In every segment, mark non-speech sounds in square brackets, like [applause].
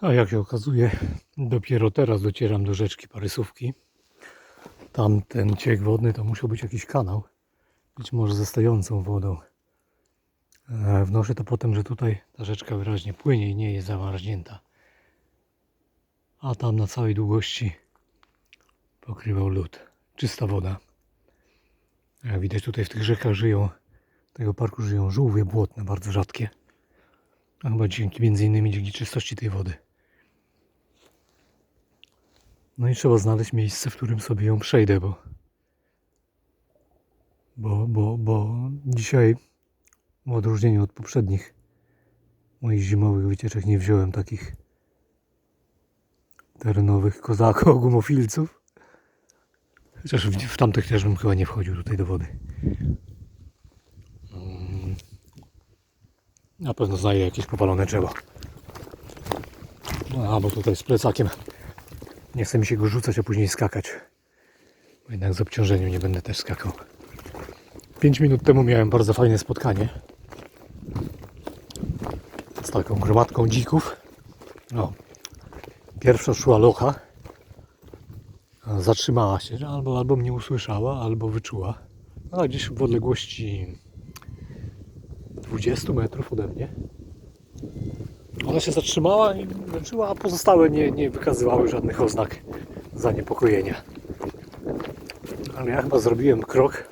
A jak się okazuje, dopiero teraz docieram do rzeczki Parysówki. Tam ten ciek wodny to musiał być jakiś kanał. Być może ze stojącą wodą. E, Wnoszę to potem, że tutaj ta rzeczka wyraźnie płynie i nie jest zamarznięta. A tam na całej długości pokrywał lód. Czysta woda. Jak widać tutaj w tych rzekach żyją, tego parku żyją żółwie błotne, bardzo rzadkie. A chyba dzięki między innymi dzięki czystości tej wody. No i trzeba znaleźć miejsce, w którym sobie ją przejdę, bo bo, bo, bo dzisiaj w odróżnieniu od poprzednich moich zimowych wycieczek nie wziąłem takich terenowych kozaków, [laughs] gumofilców. Chociaż w, w tamtych też bym chyba nie wchodził tutaj do wody. Mm. Na pewno znajdę jakieś powalone drzewo. No, a bo tutaj z plecakiem nie chce mi się go rzucać, a później skakać. Bo jednak z obciążeniem nie będę też skakał. 5 minut temu miałem bardzo fajne spotkanie z taką gromadką dzików. No. Pierwsza szła locha. Zatrzymała się, albo, albo mnie usłyszała, albo wyczuła. No, gdzieś w odległości 20 metrów ode mnie. Ona się zatrzymała i wyczuła, a pozostałe nie, nie wykazywały żadnych oznak zaniepokojenia. Ale ja chyba zrobiłem krok.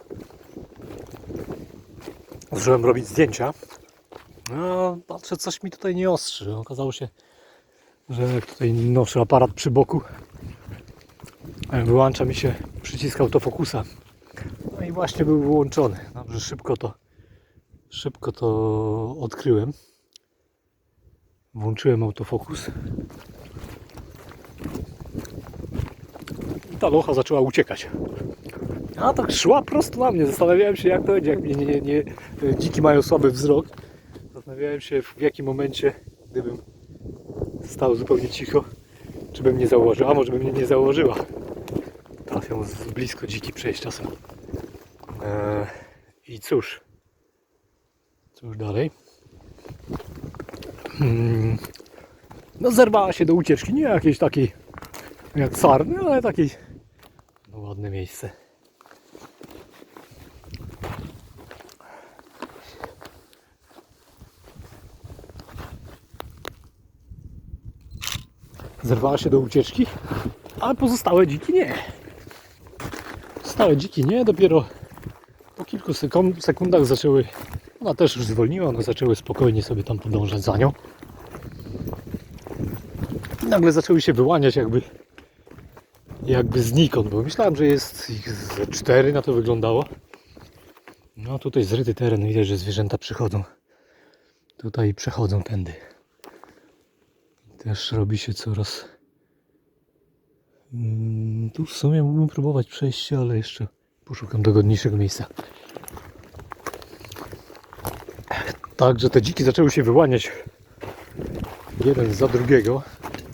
Zacząłem robić zdjęcia. No, patrzę, coś mi tutaj nie ostrzy. Okazało się, że tutaj noszę aparat przy boku, wyłącza mi się przycisk autofokusa. No i właśnie był wyłączony. Dobrze, szybko to, szybko to odkryłem. Włączyłem autofokus. I ta locha zaczęła uciekać. A tak szła prosto na mnie. Zastanawiałem się, jak to będzie, jak mnie nie, nie, nie, dziki mają słaby wzrok. Zastanawiałem się, w jakim momencie, gdybym stał zupełnie cicho, czy bym nie zauważył. A może by mnie nie zauważyła. Trafią z blisko dziki przejść czasem. Eee, I cóż. Cóż dalej? Hmm. No zerwała się do ucieczki. Nie jakiejś takiej jak sarny, ale takiej no, ładne miejsce. Zerwała się do ucieczki, ale pozostałe dziki nie. Pozostałe dziki nie, dopiero po kilku sekund, sekundach zaczęły, ona też już zwolniła, one zaczęły spokojnie sobie tam podążać za nią. Nagle zaczęły się wyłaniać jakby jakby znikąd, bo myślałem, że jest ich ze cztery, na to wyglądało. No tutaj zryty teren, widać, że zwierzęta przychodzą. Tutaj przechodzą tędy. Też robi się coraz... Mm, Tu w sumie mógłbym próbować przejście, ale jeszcze poszukam dogodniejszego miejsca. Także te dziki zaczęły się wyłaniać jeden za drugiego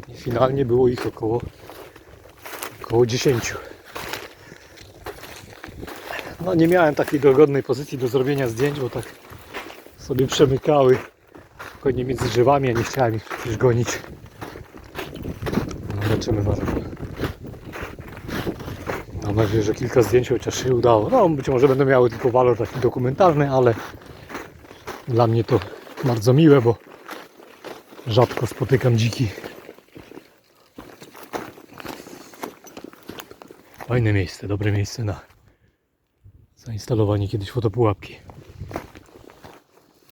i finalnie było ich około około 10. No nie miałem takiej dogodnej pozycji do zrobienia zdjęć, bo tak sobie przemykały spokojnie między drzewami, a nie chciałem ich przecież gonić. No, zobaczymy może. Mam nadzieję, że kilka zdjęć chociaż się udało. No być może będą miały tylko walor taki dokumentalny, ale dla mnie to bardzo miłe, bo rzadko spotykam dziki. Fajne miejsce, dobre miejsce na zainstalowanie kiedyś fotopułapki.